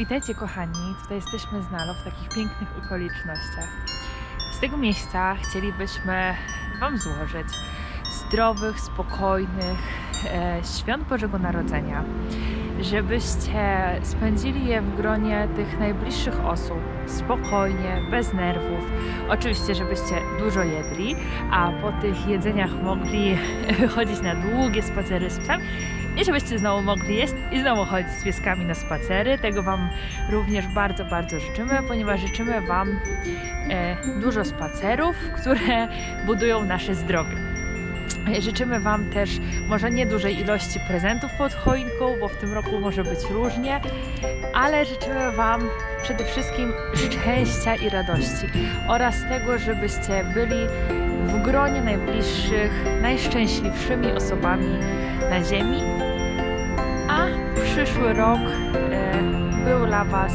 Witajcie kochani, tutaj jesteśmy z Nalo w takich pięknych okolicznościach. Z tego miejsca chcielibyśmy Wam złożyć zdrowych, spokojnych e, świąt Bożego Narodzenia, żebyście spędzili je w gronie tych najbliższych osób, spokojnie, bez nerwów. Oczywiście, żebyście dużo jedli, a po tych jedzeniach mogli chodzić na długie spacery z psem i żebyście znowu mogli jeść i znowu chodzić z pieskami na spacery. Tego Wam również bardzo, bardzo życzymy, ponieważ życzymy Wam e, dużo spacerów, które budują nasze zdrowie. Życzymy Wam też może nie dużej ilości prezentów pod choinką, bo w tym roku może być różnie, ale życzymy Wam przede wszystkim szczęścia i radości oraz tego, żebyście byli w gronie najbliższych, najszczęśliwszymi osobami na Ziemi, a przyszły rok e, był dla Was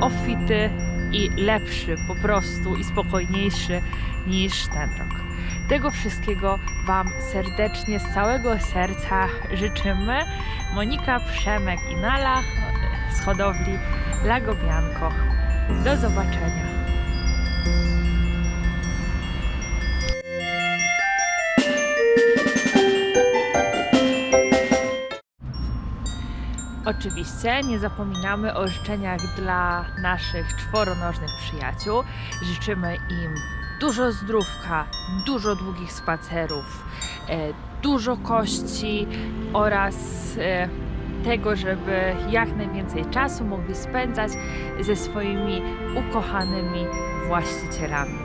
obfity i lepszy po prostu i spokojniejszy niż ten rok. Tego wszystkiego Wam serdecznie z całego serca życzymy. Monika, Przemek i Nala z hodowli Lagobianko. Do zobaczenia. Oczywiście nie zapominamy o życzeniach dla naszych czworonożnych przyjaciół. Życzymy im dużo zdrówka, dużo długich spacerów, e, dużo kości oraz e, tego, żeby jak najwięcej czasu mogli spędzać ze swoimi ukochanymi właścicielami.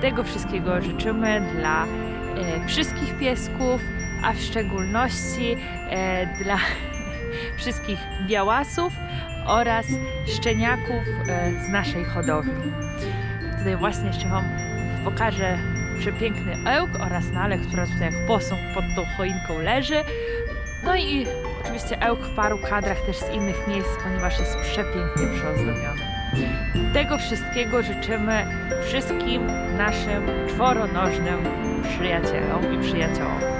Tego wszystkiego życzymy dla e, wszystkich piesków, a w szczególności dla wszystkich białasów oraz szczeniaków e, z naszej hodowli. Tutaj właśnie jeszcze Wam pokażę przepiękny ełk oraz nale, która tutaj jak posąg pod tą choinką leży. No i oczywiście ełk w paru kadrach też z innych miejsc, ponieważ jest przepięknie przyozdobiony. Tego wszystkiego życzymy wszystkim naszym czworonożnym przyjacielom i przyjaciołom.